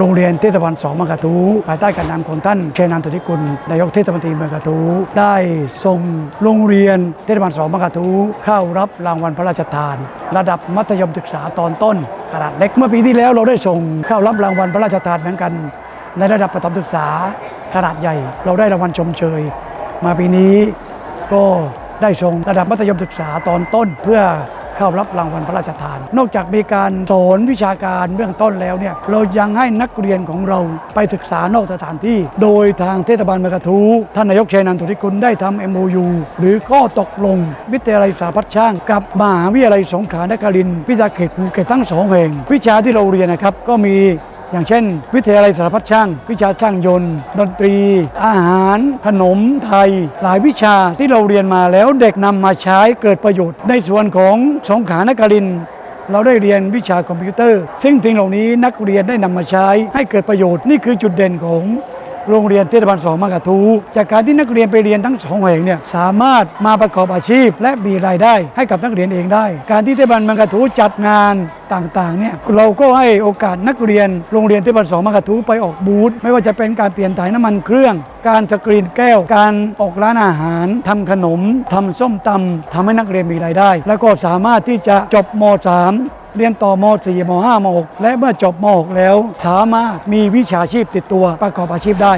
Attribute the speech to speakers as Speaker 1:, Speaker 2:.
Speaker 1: โรงเรียนเทศบาลสองบางกะทูภายใต้การนำของท่านเชนันตุธิกุลนายกเทศมนตรีเมืองกะทูได้ส่งโรงเรียนเทศบาลสองบางกะทูเข้ารับรางวัลพระราชทาน ระดับมัธยมศึกษาตอนต้นขนาดเล็กเมื่อปีที่แล้วเราได้ส่งเข้ารับรางวัลพระราชทานเหมือนกัน ในระดับประถมศึกษาขนาดใหญ่ เราได้รางวัลชมเชย มาปีนี้ก็ ได้ส่งระดับมัธยมศึกษาตอนต้น เพื่อเข้ารับรางวัลพระราชทาน นอกจากมีการสอนวิชาการเบื้องต้นแล้วเนี่ยเรายังให้นักเรียนของเราไปศึกษานอกสถานที่ โดยทางเทศบาลเมืองกระทูท่านนายกชัยนันท์ตุติกุลได้ทำ MOU หรือข้อตกลง วิทยาลัยสาพัฒช่าง กับมหาวิทยาลัยสงขลานครินทร์วิทยาเขตภูเก็ตทั้งสองแห่ง วิชาที่เราเรียนนะครับก็มี อย่างเช่น วิทยาลัยสารพัดช่าง วิชาช่างยนต์ ดนตรี อาหาร ขนมไทย หลายวิชาที่เราเรียนมาแล้วเด็กนำมาใช้เกิดประโยชน์ ในส่วนของสงขานครินเราได้เรียนวิชาคอมพิวเตอร์ ซึ่งสิ่งเหล่านี้นักเรียนได้นำมาใช้ให้เกิดประโยชน์นี่คือจุดเด่นของ โรงเรียนเทศบาลสองมากระทูจากการที่นักเรียนไปเรียนทั้งสองแห่งเนี่ยสามารถมาประกอบอาชีพ และมีรายได้ให้กับนักเรียนเองได้ การที่เทศบาลมากระทูจัดงานต่างๆเนี่ยเราก็ให้โอกาสนักเรียนโรงเรียนเทศบาลสองมากระทูไปออกบูธไม่ว่าจะเป็นการเปลี่ยนถ่ายน้ำมันเครื่อง การสกรีนแก้ว การออกร้านอาหารทำขนมทำส้มตำทำให้นักเรียนมีรายได้ แล้วก็สามารถที่จะจบม .3 เรียนต่อม .4 ม .5 ม .6 และเมื่อจบม .6 แล้ว สามารถมีวิชาชีพติดตัวประกอบอาชีพได้